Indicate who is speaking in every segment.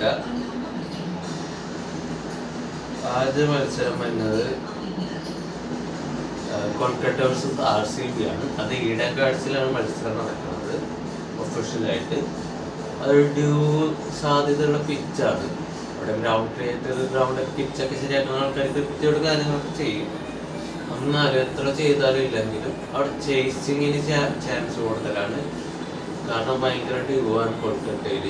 Speaker 1: നടക്കുക ആദ്യ മത്സരം എന്നത് Kolkata versus R C B ആണ്. അത് ഈഡൻ മത്സരം നടക്കുന്നത് ഒഫീഷ്യലായിട്ട് അതൊരു ഡ്യൂ സാധ്യതയുള്ള പിച്ചാണ് അവിടെ ഗ്രൗണ്ട് ക്രിയേറ്റർ ഗ്രൗണ്ട് പിച്ചൊക്കെ ശരിയാക്കുന്ന ആൾക്കാർ കൃത്യമായിട്ട് കാര്യങ്ങളൊക്കെ ചെയ്യും. എന്നാലും എത്ര ചെയ്താലും ഇല്ലെങ്കിലും അവിടെ ചേസിങ്ങിന് ചാൻസ് കൂടുതലാണ്. കാരണം ഭയങ്കര ഡ്യൂ ആണ് കൊൽക്കത്തയിൽ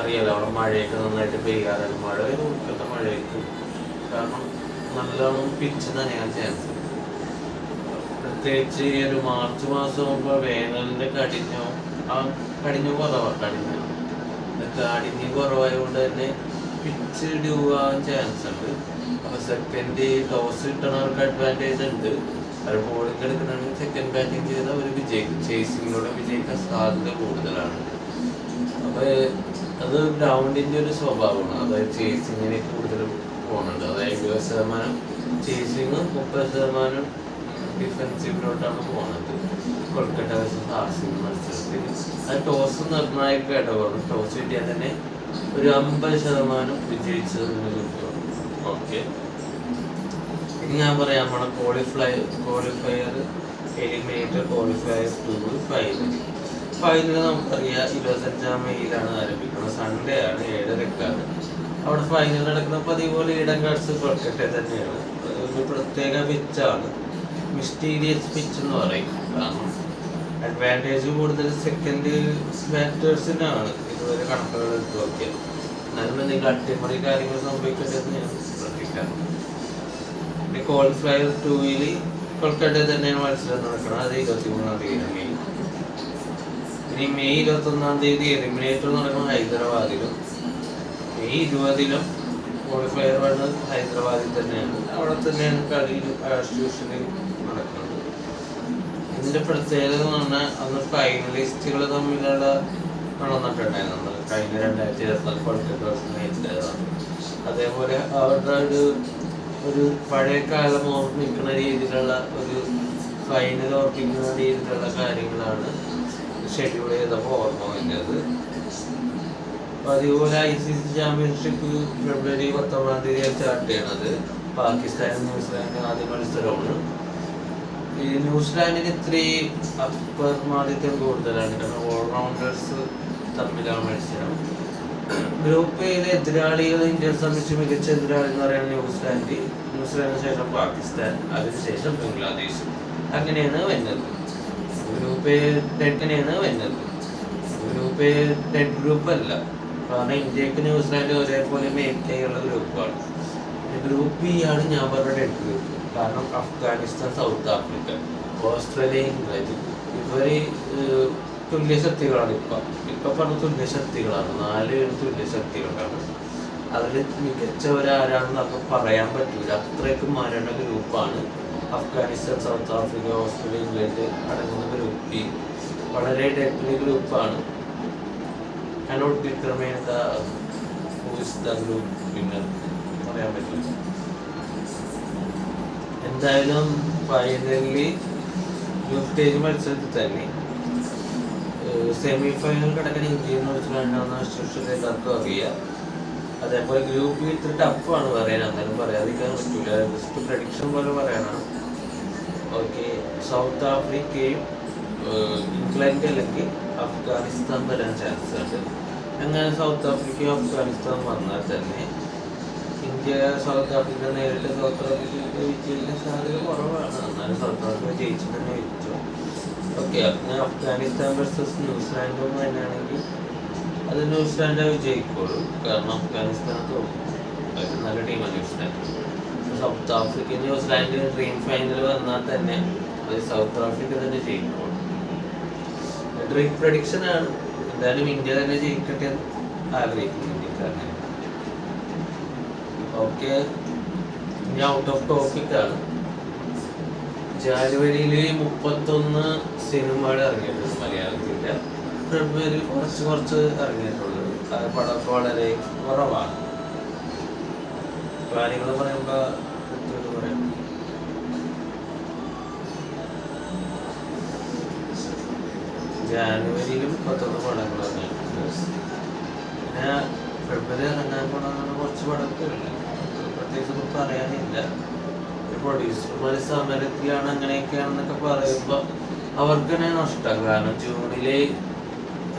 Speaker 1: അറിയാലോ അവിടെ മഴയൊക്കെ നന്നായിട്ട് പെയ്യാതെ മഴ വരും കൊൽക്കത്ത മഴയൊക്കെ. കാരണം നല്ലോണം പിച്ച് നനയാൻ ചാൻസ് പ്രത്യേകിച്ച് ഈ ഒരു മാർച്ച് മാസം ആകുമ്പോൾ വേനലിന്റെ കടിഞ്ഞോ ആ കടിഞ്ഞു കുറവാണ് കടിഞ്ഞു കാടിഞ്ഞ് കുറവായതുകൊണ്ട് തന്നെ പിച്ച് ഡ്യൂ ആവാൻ ചാൻസ് ഉണ്ട്. അപ്പൊ സെക്കൻഡ് ടോസ് കിട്ടണവർക്ക് അഡ്വാന്റേജ് ഉണ്ട്. അവർ ബോളിംഗ് എടുക്കണമെങ്കിൽ സെക്കൻഡ് ബാറ്റിംഗ് ചെയ്താൽ അവർ വിജയിക്കും ചേസിങ്ങിലൂടെ വിജയിക്കാൻ സാധ്യത കൂടുതലാണ്. അപ്പൊ അത് ഗ്രൗണ്ടിന്റെ ഒരു സ്വഭാവമാണ്. അതായത് ചേസിങ്ങിന് കൂടുതൽ പോകുന്നുണ്ട് അതായത് ഇരുപത് ശതമാനം ചേസിങ് മുപ്പത് ശതമാനം ഡിഫെൻസീവിലോട്ടാണ് പോകുന്നത് കൊൽക്കത്ത വേഴ്സസ് മത്സരത്തിൽ. അത് ടോസ് നിർണായക ഘടകമാണ് ടോസ് കിട്ടിയാൽ തന്നെ ഒരു അമ്പത് ശതമാനം വിജയിച്ചതിന് കിട്ടും. ഓക്കെ ഞാൻ പറയാം നമ്മുടെ qualify qualifier eliminator qualifier two final final നമുക്കറിയാം ഇരുപത്തഞ്ചാം മെയ്യിലാണ് ആരംഭിക്കുന്നത്. സൺഡേ ആണ് ഏഴരക്കാണ് അവിടെ ഫൈനൽ നടക്കുന്ന അതേപോലെ പോലെ ഈഡൻ ഗാർഡ്സ് കൊൽക്കട്ട തന്നെയാണ്. ഒരു പ്രത്യേക പിച്ചാണ് മിസ്റ്റീരിയസ് പിച്ച് എന്ന് പറയും. കാരണം അഡ്വാന്റേജ് കൂടുതൽ സെക്കൻഡ് ബാറ്റേഴ്സിനാണ് ഇതുവരെ കണക്കുകൾ എടുത്തു നോക്കിയത് എന്നാലും എന്തെങ്കിലും അട്ടിമറി കാര്യങ്ങൾ സംഭവിക്കട്ടെ എന്ന് ഞാൻ ശ്രദ്ധിക്കാം. പിന്നെ ക്വാളിഫയർ ടൂവിൽ കൊൽക്കട്ട തന്നെയാണ് മത്സരം നടക്കുന്നത്. അത് ഇരുപത്തി മൂന്നാം തീയതി ഇനി മെയ് ഇരുപത്തി ഒന്നാം തീയതി എലിമിനേറ്റർ നടക്കുന്നത് ഹൈദരാബാദിലും മെയ് ഇരുപതിലും ക്വാളിഫയർ വേണ്ടത് ഹൈദരാബാദിൽ തന്നെയാണ്. അവിടെ തന്നെയാണ് കളി ആസ്റ്റിറ്റ്യൂഷനിൽ നടക്കുന്നത്. ഇതിന്റെ പ്രത്യേകത എന്ന് പറഞ്ഞാൽ അന്ന് ഫൈനലിസ്റ്റുകൾ തമ്മിലുള്ള നടന്നിട്ടുണ്ടായിരുന്നു കഴിഞ്ഞ രണ്ടായിരത്തി ഇരുപത്തിനാല് കൊൽക്കത്ത അതേപോലെ അവരുടെ ഒരു ഒരു പഴയ കാലം ഓർമ്മിക്കുന്ന രീതിയിലുള്ള ഒരു ഫൈനൽ ഓർമ്മിക്കുന്ന രീതിയിലുള്ള കാര്യങ്ങളാണ് ഷെഡ്യൂൾ ചെയ്തപ്പോൾ ഓർമ്മ വന്നത് അതുപോലെ I C C championship February പത്തൊമ്പതാം തീയതി സ്റ്റാർട്ട് ചെയ്യണത്. പാകിസ്ഥാനും ന്യൂസിലാൻഡും ആദ്യ മത്സരമാണ് ഈ ന്യൂസിലാൻഡിന് ഇത്രയും അപ്രമാദിത്യം കൂടുതലാണ്. കാരണം ഓൾറൗണ്ടേഴ്സ് തമ്മിലാണ് മത്സരം. ഗ്രൂപ്പ് എയിലെ എതിരാളികൾ ഇന്ത്യയെ സംബന്ധിച്ച് മികച്ച എതിരാളി എന്ന് പറയുന്നത് ന്യൂസിലാൻഡ്. ന്യൂസിലാൻഡിന് ശേഷം പാകിസ്ഥാൻ അതിനുശേഷം ബംഗ്ലാദേശ്. അങ്ങനെയാണ് വരുന്നത്. ഗ്രൂപ്പ് തെറ്റിനെയാണ് വരുന്നത്. ഗ്രൂപ്പ് ഡെഡ് ഗ്രൂപ്പ് അല്ല. കാരണം ഇന്ത്യയ്ക്ക് ന്യൂസിലാൻഡ് ഒരേപോലെ മേൽക്കൈയുള്ള ഗ്രൂപ്പാണ്. ഗ്രൂപ്പ് ബി ആണ് ഞാൻ പറഞ്ഞ ഡെഡ് ഗ്രൂപ്പ് കാരണം Afghanistan South Africa Australia England ഏഹ്, തുല്യശക്തികളാണ് ഇപ്പൊ. ഇപ്പൊ പറഞ്ഞ തുല്യശക്തികളാണ് നാല് തുല്യശക്തികളാണ് അതിൽ മികച്ചവരാരാണെന്ന് നമുക്ക് പറയാൻ പറ്റില്ല അത്രയ്ക്ക് മരണ ഗ്രൂപ്പാണ്. Afghanistan South Africa Australia England അടങ്ങുന്ന ഗ്രൂപ്പ്. ബി വളരെ ഡെഡ്ലി ഗ്രൂപ്പാണ് cannot determine the who's the group winner പറയാൻ പറ്റില്ല. എന്തായാലും ഫൈനലി ഗ്രൂപ്പ് സ്റ്റേജ് മത്സരത്തിൽ തന്നെ സെമി ഫൈനൽ കിടക്കുന്ന ഇന്ത്യയിൽ ന്യൂസിലാൻഡാണ് അസ്ട്രേലിയ എല്ലാവർക്കും അറിയാം. അതേപോലെ ഗ്രൂപ്പ് ഇത്ര ടഫാണ് പറയാൻ അന്നേരം പറയാതിരിക്കാൻ പറ്റൂല. ജസ്റ്റ് പ്രഡിക്ഷൻ പോലെ പറയാനാണ് ഓക്കെ. സൗത്ത് ആഫ്രിക്കയും ഇംഗ്ലണ്ട് അല്ലെങ്കിൽ അഫ്ഗാനിസ്ഥാൻ വരാൻ ചാൻസ് ഉണ്ട്. അങ്ങനെ സൗത്ത് ആഫ്രിക്കയും അഫ്ഗാനിസ്ഥാൻ വന്നാൽ തന്നെ ഇന്ത്യ സൗത്ത് ആഫ്രിക്ക നേരിട്ട് സൗത്ത് ആഫ്രിക്ക വിജയിക്കാൻ സാധ്യത കുറവാണ്. എന്നാലും സൗത്ത് ആഫ്രിക്ക ജയിച്ചു തന്നെ ജയിച്ചു ഓക്കെ അങ്ങനെ അഫ്ഗാനിസ്ഥാൻ വേഴ്സസ് ന്യൂസിലാൻഡും തന്നെയാണെങ്കിൽ അത് ന്യൂസിലാൻഡ് വിജയിക്കുള്ളൂ. കാരണം അഫ്ഗാനിസ്ഥാൻ തോക്കും നല്ല ടീമാണ് New Zealand South African New Zealand dream final വന്നാൽ തന്നെ അത് സൗത്ത് ആഫ്രിക്ക തന്നെ ജയിക്കുള്ളൂ ഡ്രീം പ്രഡിക്ഷൻ ആണ്. എന്തായാലും ഇന്ത്യ തന്നെ ജയിക്കട്ടെ എന്ന് ആഗ്രഹിക്കുന്നു ഇന്ത്യക്കാരനെ ഓക്കെ ഇനി ഔട്ട് ഓഫ് ടോപ്പിക് ആണ്. ജാനുവരിയിൽ മുപ്പത്തൊന്ന് സിനിമകൾ ഇറങ്ങിയിട്ടുണ്ട് മലയാളത്തിന്റെ ഫെബ്രുവരി കുറച്ച് കുറച്ച് ഇറങ്ങിയിട്ടുള്ളത്. പടമൊക്കെ വളരെ കുറവാണ്. കാര്യങ്ങൾ പറയുമ്പോൾ ജാനുവരിയിൽ പത്തൊന്ന് ഇറങ്ങിയിട്ടുണ്ട് പിന്നെ ഫെബ്രുവരി ഇറങ്ങാൻ പോണ കുറച്ച് പടമൊക്കെ ഉണ്ട് പ്രത്യേകിച്ച് ഒന്നും പറയാനില്ല. പ്രൊഡ്യൂസർമാർ സമരത്തിലാണ് അങ്ങനെയൊക്കെയാണെന്നൊക്കെ പറയുമ്പോൾ അവർക്ക് തന്നെ നഷ്ടം. കാരണം ജൂണിലെ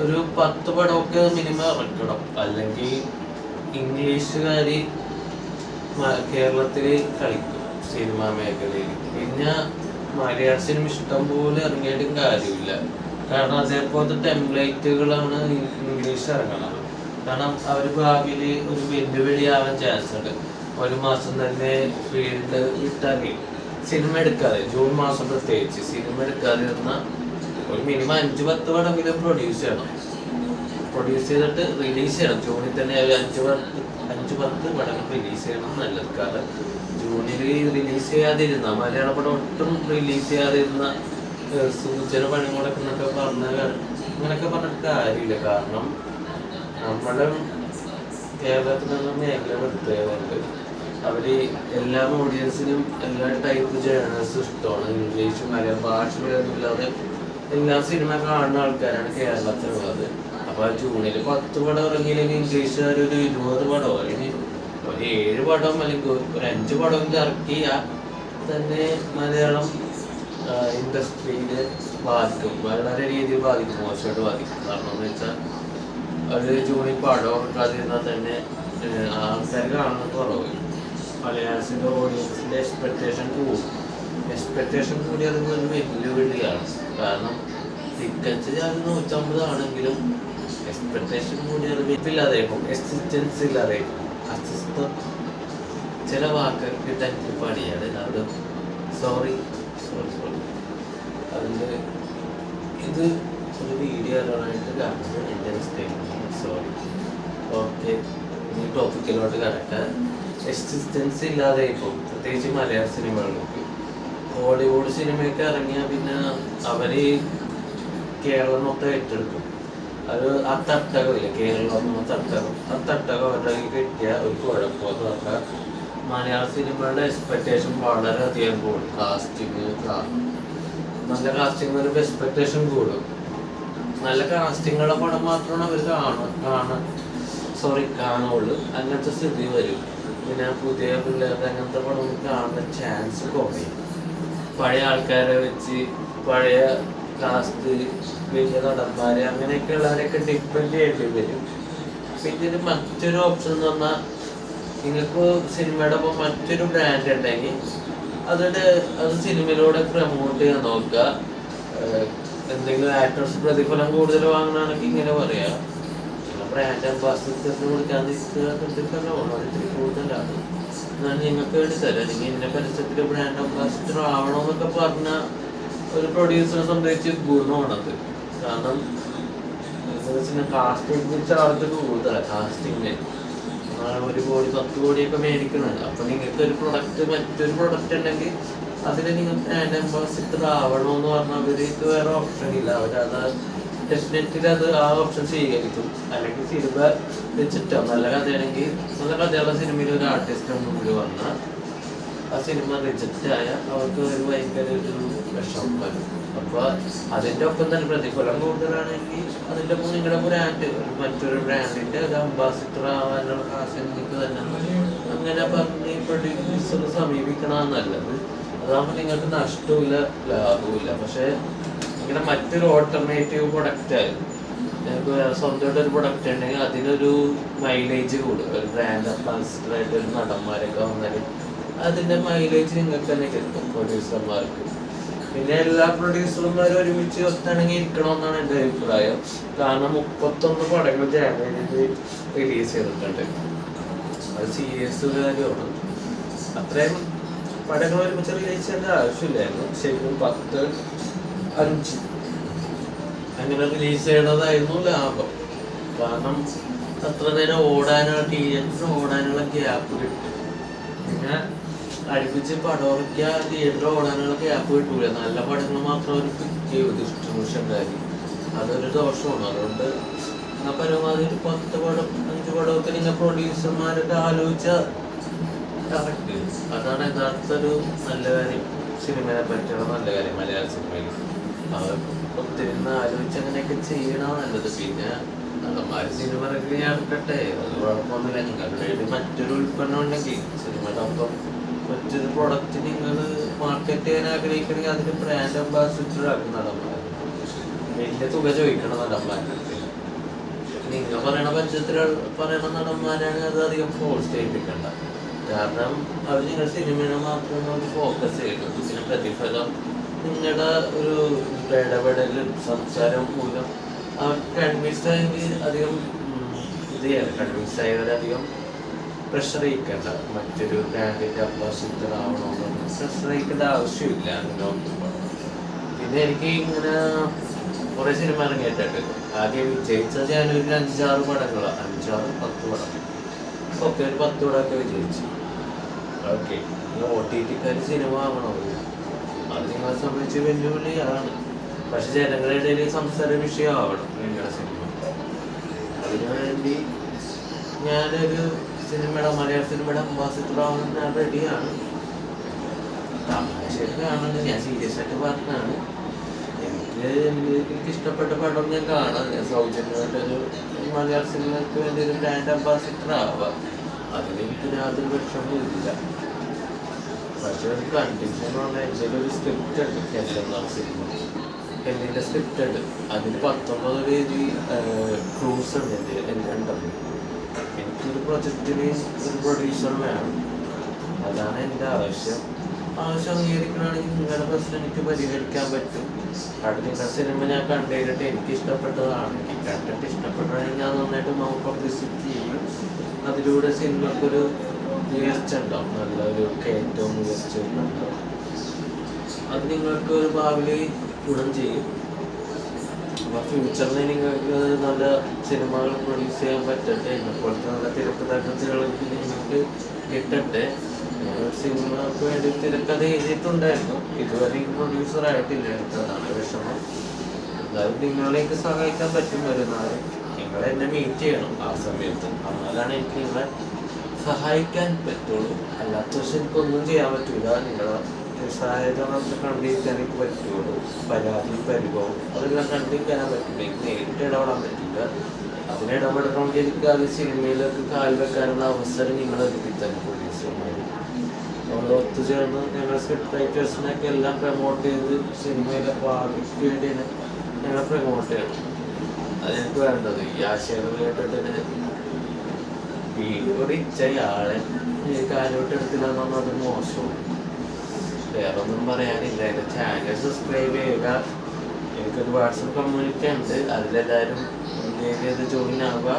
Speaker 1: ഒരു പത്ത് പടമൊക്കെ മിനിമം ഇറക്കണം. അല്ലെങ്കിൽ ഇംഗ്ലീഷുകാരി കേരളത്തിൽ കളിക്കും സിനിമാ മേഖലയിൽ പിന്നെ മലയാള സിനിമ ഇഷ്ടം പോലെ ഇറങ്ങിയിട്ടും കാര്യമില്ല. കാരണം അതേപോലത്തെ ടെംപ്ലേറ്റുകളാണ് ഇംഗ്ലീഷ് ഇറങ്ങണം കാരണം അവർ ഭാവിയിൽ ഒരു വെല്ലുവിളിയാവാൻ ചാൻസ് ഉണ്ട്. ഒരു മാസം തന്നെ ഫീൽഡ് ഇട്ടാക്കി സിനിമ എടുക്കാതെ ജൂൺ മാസം പ്രത്യേകിച്ച് സിനിമ എടുക്കാതെ ഇരുന്ന ഒരു മിനിമം അഞ്ച് പത്ത് പടമെങ്കിലും പ്രൊഡ്യൂസ് ചെയ്യണം. പ്രൊഡ്യൂസ് ചെയ്തിട്ട് റിലീസ് ചെയ്യണം. ജൂണിൽ തന്നെ ഒരു അഞ്ച് പത്ത് അഞ്ച് പത്ത് പടങ്ങൾ റിലീസ് ചെയ്യണം നല്ലത്. കാരണം ജൂണിൽ റിലീസ് ചെയ്യാതിരുന്ന മലയാള പടം ഒട്ടും റിലീസ് ചെയ്യാതിരുന്ന സൂചന പണി എന്നൊക്കെ പറഞ്ഞ അങ്ങനെയൊക്കെ പറഞ്ഞിട്ട് കാര്യമില്ല. കാരണം നമ്മുടെ കേരളത്തിലുള്ള മേഖല പ്രത്യേകതയുണ്ട്. അവർ എല്ലാ ഓഡിയൻസിനും എല്ലാ ടൈപ്പ് ജേണൽസും ഇഷ്ടമാണ്. ഇംഗ്ലീഷ് മലയാളം ഭാഷ ഇല്ലാതെ എല്ലാ സിനിമ കാണുന്ന ആൾക്കാരാണ് കേരളത്തിലുള്ളത്. അപ്പൊ ജൂണിൽ പത്ത് പടം ഇറങ്ങിയില്ലെങ്കിൽ ഇംഗ്ലീഷുകാർ ഒരു ഇരുപത് പടമോ അല്ലെങ്കിൽ ഒരു ഏഴ് പടം അല്ലെങ്കിൽ ഒരു അഞ്ച് പടം ഇറക്കിയാൽ തന്നെ മലയാളം ഇൻഡസ്ട്രിയിൽ ബാധിക്കും. വളരെ രീതിയിൽ ബാധിക്കും. മോശമായിട്ട് ബാധിക്കും. കാരണം എന്ന് വെച്ചാൽ ഒരു ജൂണിൽ പടം കിട്ടാതിരുന്നാൽ തന്നെ ആൾക്കാർ കാണുന്ന കുറവ് മലയാളത്തിന്റെ ഓഡിയൻസിന്റെ എക്സ്പെക്റ്റേഷൻ കൂടും. എക്സ്പെക്റ്റേഷൻ കൂടി അത് ഒരു വെല്ലുവിളിയാണ് കാരണം ടിക്കറ്റ് അത് നൂറ്റമ്പത് ആണെങ്കിലും എക്സ്പെക്റ്റേഷൻ കൂടി അത് ഇല്ലാതെ എക്സിസ്റ്റൻസ് ഇല്ലാതെ അസിസ്റ്റം ചില വാക്കൊക്കെ തനിക്ക് പണിയാണ്. സോറി സോറി അതിന്റെ ഇത് ഒരു വീഡിയോ ഇടാനായിട്ട് കാണുന്നത് എന്റെ മിസ്റ്റേക്ക് സോറി ഓക്കെ ഈ ടോപ്പിക്കിലോട്ട് എക്സിസ്റ്റൻസ് ഇല്ലാതെ ഇപ്പോൾ പ്രത്യേകിച്ച് മലയാള സിനിമകൾക്ക് ഹോളിവുഡ് സിനിമയൊക്കെ ഇറങ്ങിയാൽ പിന്നെ അവർ കേരളം മൊത്തം ഏറ്റെടുക്കും. അത് ആ തട്ടകമില്ല? കേരളം തട്ടകം. ആ തട്ടകം അവരുടെ കിട്ടിയ ഒരു കുഴപ്പമെന്ന് പറഞ്ഞാൽ മലയാള സിനിമയുടെ എക്സ്പെക്ടേഷൻ വളരെയധികം കൂടും. കാസ്റ്റിങ് നല്ല കാസ്റ്റിംഗ് വരുമ്പോൾ എക്സ്പെക്ടേഷൻ കൂടും. നല്ല കാസ്റ്റിങ്ങുള്ള പടം മാത്രമാണ് അവർ കാണുക കാണാൻ സോറി കാണുള്ളൂ. അങ്ങനത്തെ സ്ഥിതി വരും. പിന്നെ പുതിയ പിള്ളേരുടെ അങ്ങനത്തെ പടം കാണുന്ന ചാൻസ് കുറയും. പഴയ ആൾക്കാരെ വെച്ച് പഴയ കാസ്റ്റ് വലിയ നടന്മാര് അങ്ങനെയൊക്കെ ഉള്ളവരെയൊക്കെ ഡിപ്പെൻഡ് ചെയ്യേണ്ടി വരും. പിന്നെ മറ്റൊരു ഓപ്ഷൻ എന്ന് പറഞ്ഞാൽ നിങ്ങൾക്ക് സിനിമയുടെ ഒപ്പം മറ്റൊരു ബ്രാൻഡ് ഉണ്ടെങ്കിൽ അതിന്റെ അത് സിനിമയിലൂടെ പ്രൊമോട്ട് ചെയ്യാൻ നോക്കുക. എന്തെങ്കിലും ആക്ടേഴ്സ് പ്രതിഫലം കൂടുതൽ വാങ്ങണമെങ്കിൽ ഇങ്ങനെ പറയാം. ബ്രാൻഡ് അംബാസിഡേഴ്സിന് കൊടുക്കാൻ പ്രതിഫലമാണ് കൂടുതലാണ്. ഞാൻ നിങ്ങൾക്ക് വേണ്ടി തരാം. നിങ്ങൾ എന്റെ പരസ്യത്തിൽ ബ്രാൻഡ് അംബാസിഡർ ആവണമെന്നൊക്കെ പറഞ്ഞ ഒരു പ്രൊഡ്യൂസറെ സംബന്ധിച്ച് ഗുണമാണത്. കാരണം കാസ്റ്റിംഗ് ചാർജ് കൂടുതലാണ് കാസ്റ്റിംഗ് ഒരു കോടി പത്ത് കോടിയൊക്കെ മേടിക്കുന്നത്. അപ്പൊ നിങ്ങൾക്ക് ഒരു പ്രൊഡക്റ്റ് മറ്റൊരു പ്രൊഡക്റ്റ് ഉണ്ടെങ്കിൽ അതിന് നിങ്ങൾ ബ്രാൻഡ് അംബാസിഡർ ആവണമെന്ന് പറഞ്ഞാൽ അവർക്ക് വേറെ ഓപ്ഷൻ ഇല്ല. അവരത് ഡെഫിനറ്റ്ലി അത് ആ ഓപ്ഷൻ സ്വീകരിക്കും. അല്ലെങ്കിൽ സിനിമ വെച്ചിട്ടോ നല്ല കഥയാണെങ്കിൽ നല്ല കഥയുള്ള സിനിമയിൽ ഒരു ആർട്ടിസ്റ്റ് മുമ്പിൽ വന്നാൽ ആ സിനിമ റിജക്റ്റ് ആയ അവർക്ക് ഒരു ഭയങ്കര ഒരു വിഷമം വരും. അപ്പൊ അതിന്റെ ഒപ്പം തന്നെ പ്രതിഫലം കൂടുതലാണെങ്കിൽ അതിന്റെ ഒപ്പം നിങ്ങളുടെ ബ്രാൻഡ് മറ്റൊരു ബ്രാൻഡിന്റെ ഒരു അംബാസിഡർ ആവാനുള്ള കാശ് നിങ്ങൾക്ക് തന്നെ. അങ്ങനെ പറഞ്ഞ് പ്രൊഡ്യൂസർ സമീപിക്കണതാണ് നല്ലത് അതാകുമ്പോൾ നിങ്ങൾക്ക് നഷ്ടമില്ല ലാഭമില്ല പക്ഷെ ഇങ്ങനെ മറ്റൊരു ഓൾട്ടർനേറ്റീവ് പ്രൊഡക്റ്റ് ആയി ഞങ്ങൾക്ക് സ്വന്തമായിട്ട് ഒരു പ്രൊഡക്റ്റ് ഉണ്ടെങ്കിൽ അതിനൊരു മൈലേജ് കൂടും. ഒരു ബ്രാൻഡ് അംബാസിഡർ ആയിട്ട് ഒരു നടന്മാരൊക്കെ വന്നാൽ അതിന്റെ മൈലേജ് നിങ്ങൾക്ക് തന്നെ കിട്ടും പ്രൊഡ്യൂസർമാർക്ക് പിന്നെ എല്ലാ പ്രൊഡ്യൂസർമാരും ഒരുമിച്ച് ഒത്തിണങ്ങി ഇരിക്കണമെന്നാണ് എന്റെ അഭിപ്രായം. കാരണം മുപ്പത്തൊന്ന് പടങ്ങൾ ജാനുവരിയിൽ റിലീസ് ചെയ്തിട്ടുണ്ട്. അത് സീരിയസ് കാര്യമാണ്. അത്രയും പടങ്ങൾ ഒരുമിച്ച് റിലീസ് ചെയ്യേണ്ട ആവശ്യമില്ലായിരുന്നു. ശരിക്കും പത്ത് അഞ്ച് അങ്ങനെ റിലീസ് ചെയ്യണതായിരുന്നു ലാഭം. കാരണം അത്ര നേരം ഓടാനുള്ള ടീനേജ് ഓടാനുള്ള ഗ്യാപ്പ് കിട്ടും പിന്നെ അടുപ്പിച്ച് പടം ഇറക്കിയാൽ തിയേറ്ററിൽ ഓടാനുള്ള ഗ്യാപ്പ് കിട്ടൂല. നല്ല പടങ്ങൾ മാത്രം ചെയ്യും ഡിസ്ട്രിബ്യൂഷൻ ഉണ്ടാക്കി അതൊരു ദോഷമാണ്. അതുകൊണ്ട് ആ പരമാവധി ഒരു പത്ത് പടം അഞ്ച് പടമൊക്കെ നിങ്ങൾ പ്രൊഡ്യൂസർമാരൊക്കെ ആലോചിച്ച അതാണ് യഥാർത്ഥ ഒരു നല്ല കാര്യം. സിനിമയെ പറ്റിയുള്ള നല്ല കാര്യം മലയാള സിനിമയിൽ അവർ ഒത്തിരി ആലോചിച്ച് അങ്ങനെയൊക്കെ ചെയ്യണ നല്ലത്. പിന്നെ നല്ലമാര് സിനിമ ഇറക്കി ഞാൻ എടുക്കട്ടെ അത് കുഴപ്പമൊന്നുമില്ല. നിങ്ങളുടെ മറ്റൊരു ഉൽപ്പന്നം ഉണ്ടെങ്കിൽ സിനിമയുടെ ഒപ്പം മറ്റൊരു പ്രൊഡക്റ്റ് നിങ്ങൾ മാർക്കറ്റ് ചെയ്യാൻ ആഗ്രഹിക്കണമെങ്കിൽ അതിന് ബ്രാൻഡ് അംബാസിഡർ ആക്കുന്നതാണ് വലിയ തുക ചോദിക്കണം അടുത്ത്. നിങ്ങൾ പറയണ പഞ്ചത്തിൽ പറയണ നടന്മാരാണ് അത് അധികം ഫോഴ്സ് ചെയ്യിപ്പിക്കണ്ട. കാരണം അവർ നിങ്ങൾ സിനിമയെ മാത്രം ഫോക്കസ് ചെയ്യുന്നു പിന്നെ പ്രതിഫലം നിങ്ങളുടെ ഒരു ഇടപെടലും സംസാരം മൂലം അവർ കൺവിൻസ് ആയെങ്കിൽ അധികം ഇത് ചെയ്യാറ് കൺവിൻസ് ആയവരധികം പ്രഷർ ചെയ്യിക്കണ്ട മറ്റൊരു ബ്രാൻഡിന്റെ അംബാസിഡർ ആവണമെന്നൊന്നും പ്രഷറിയിക്കേണ്ട ആവശ്യമില്ല പിന്നെ എനിക്ക് ഇങ്ങനെ കുറേ സിനിമ ഇറങ്ങിയിട്ടുണ്ട്. ആദ്യം വിജയിച്ചത് ഞാനൊരു അഞ്ചാറ് പടങ്ങളാണ് അഞ്ചാറ് പത്ത് പടം. ഒക്കെ ഒരു പത്ത് പടമൊക്കെ വിജയിച്ചു. ഓക്കെ. ഒ ടി ടിക്കാർ സിനിമ ആവണോ അത് നിങ്ങളെ സംബന്ധിച്ച് വെല്ലുവിളിയാണ് പക്ഷെ ജനങ്ങളുടെ ഇടയിൽ സംസാര വിഷയമാവണം നിങ്ങളുടെ സിനിമ അതിനു വേണ്ടി ഞാനൊരു സിനിമയുടെ മലയാള സിനിമയുടെ ഞാൻ റെഡിയാണ്. കാണുന്നുണ്ട് ഞാൻ സീരിയസ് ആയിട്ട് പറഞ്ഞാണ് എനിക്ക് ഇഷ്ടപ്പെട്ട പടം ഞാൻ കാണാം. ഞാൻ സൗജന്യമായിട്ടൊരു മലയാള സിനിമയ്ക്ക് വേണ്ടി ഒരു ബ്രാൻഡ് അംബാസിഡർ ആവാം. അതിന് എനിക്ക് യാതൊരു വിഷമവും ഇല്ല. പക്ഷെ ഒരു കണ്ടീഷൻ എന്തെങ്കിലും ഒരു സ്ക്രിപ്റ്റ് ഉണ്ട്. കേരളം സിനിമ? എന്നിന്റെ സ്ക്രിപ്റ്റ് ഉണ്ട്. അതിന് പത്തൊമ്പത് പേജ് ക്രൂസ് ഉണ്ട്. എന്റെ എന്റെ ഉണ്ടത് എനിക്കൊരു പ്രൊജക്റ്റിന് ഒരു പ്രൊഡ്യൂസർ വേണം അതാണ് എന്റെ ആവശ്യം. ആവശ്യം അംഗീകരിക്കണമെങ്കിൽ നിങ്ങളുടെ പ്രശ്നം എനിക്ക് പരിഹരിക്കാൻ പറ്റും. അവിടെ നിങ്ങളുടെ സിനിമ ഞാൻ കണ്ടുകഴിഞ്ഞിട്ട് എനിക്ക് ഇഷ്ടപ്പെട്ടതാണ് കണ്ടിട്ട് ഇഷ്ടപ്പെട്ടതാണെങ്കിൽ ഞാൻ നന്നായിട്ട് മൗത്ത് പബ്ലിസിറ്റി ചെയ്യും. അതിലൂടെ സിനിമക്കൊരു ഉയർച്ച ഉണ്ടാവും. നല്ലൊരു കയറ്റവും ഉയർച്ച ഉണ്ടാവും. അത് നിങ്ങൾക്ക് ഒരു ഭാവിയിൽ ഗുണം ചെയ്യും. അപ്പൊ ഫ്യൂച്ചറിൽ നിങ്ങൾക്ക് നല്ല സിനിമകൾ പ്രൊഡ്യൂസ് ചെയ്യാൻ പറ്റട്ടെ? ഇപ്പോഴത്തെ നല്ല തിരക്കഥാകൃത്തുകൾ നിങ്ങൾക്ക് കിട്ടട്ടെ? സിനിമകൾക്ക് വേണ്ടി തിരക്കഥ എഴുതിയിട്ടുണ്ടായിരുന്നു. ഇതുവരെ പ്രൊഡ്യൂസർ ആയിട്ടില്ല. എടുത്തതാണ് വിഷമം എന്നാലും നിങ്ങളെയൊക്കെ സഹായിക്കാൻ പറ്റും വരുന്നത് നിങ്ങൾ എന്നെ മീറ്റ് ചെയ്യണം ആ സമയത്ത്. എന്നാലാണ് എനിക്ക് നിങ്ങളെ സഹായിക്കാൻ പറ്റുള്ളൂ. അല്ലാത്ത പക്ഷെ എനിക്കൊന്നും ചെയ്യാൻ പറ്റൂല. നിങ്ങളെ നമുക്ക് കണ്ടിരിക്കാൻ എനിക്ക് പറ്റുള്ളൂ. പരാതി പരിഭവം അതെല്ലാം കണ്ടിരിക്കാനേ പറ്റില്ല എനിക്ക് നേരിട്ട് ഇടപെടാൻ പറ്റില്ല. അതിന് ഇടപെടണമെങ്കിൽ എനിക്ക് അത് സിനിമയിലേക്ക് കാൽ വെക്കാനുള്ള അവസരം നിങ്ങൾ ഒരുക്കിത്തന്നെ പോലീസുമാർ നമ്മൾ ഒത്തുചേർന്ന് ഞങ്ങൾ സ്ക്രിപ്റ്റ് റൈറ്റേഴ്സിനൊക്കെ എല്ലാം പ്രൊമോട്ട് ചെയ്ത് സിനിമയിലെ ഭാവിക്ക് വേണ്ടി ഞങ്ങൾ പ്രൊമോട്ട് ചെയ്യണം അതെനിക്ക് വേണ്ടത്. ഈ ആശയങ്ങൾ കേട്ടിട്ട് വീഡിയോ റിച്ചയാളെ കാര്യമായിട്ട് എടുത്തില്ലെന്നൊന്നും അത് മോശമാണ് വേറെ ഒന്നും പറയാനില്ല. എന്റെ ചാനൽ സബ്സ്ക്രൈബ് ചെയ്യുക. എനിക്കൊരു വാട്സപ്പ് കമ്മ്യൂണിറ്റി ഉണ്ട്. അതിലെല്ലാവരും ചെയ്ത് ജോയിൻ ആവുക.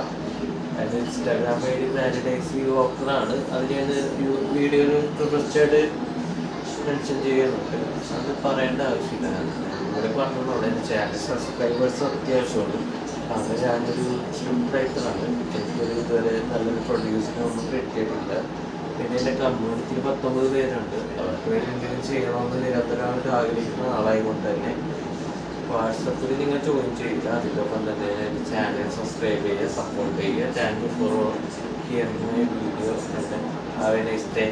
Speaker 1: അത് ഇൻസ്റ്റാഗ്രാം ഐ ഡി വാലിഡൈസ് ഓപ്പണാണ് അത് ഞാൻ വീഡിയോയിൽ തുടർച്ചയായിട്ട് മെൻഷൻ ചെയ്യുന്നുണ്ട്. അത് പറയേണ്ട ആവശ്യമില്ല. ഇവിടെ പറഞ്ഞോളൂ എന്റെ ചാനൽ സബ്സ്ക്രൈബേഴ്സ് അത്യാവശ്യമാണ് അന്ന് ഞാനൊരു സ്ക്രിപ്റ്റ് റൈറ്ററാണ് എനിക്കൊരു ഇതുവരെ നല്ലൊരു പ്രൊഡ്യൂസിനൊന്നും കിട്ടിയിട്ടില്ല. പിന്നെ എന്റെ കമ്മ്യൂണിറ്റിയിൽ പത്തൊമ്പത് പേരുണ്ട്. അവർക്ക് വേണ്ടി എന്തെങ്കിലും ചെയ്യണമെന്ന് നിരന്തരമായിട്ട് ആഗ്രഹിക്കുന്ന ആളായതുകൊണ്ട് തന്നെ വാട്സപ്പിൽ നിങ്ങൾ ജോയിൻ ചെയ്യുക അതിന്റെ ഒപ്പം തന്നെ ചാനൽ സബ്സ്ക്രൈബ് ചെയ്യുക സപ്പോർട്ട് ചെയ്യുക. Thank you for hearing my video have a nice day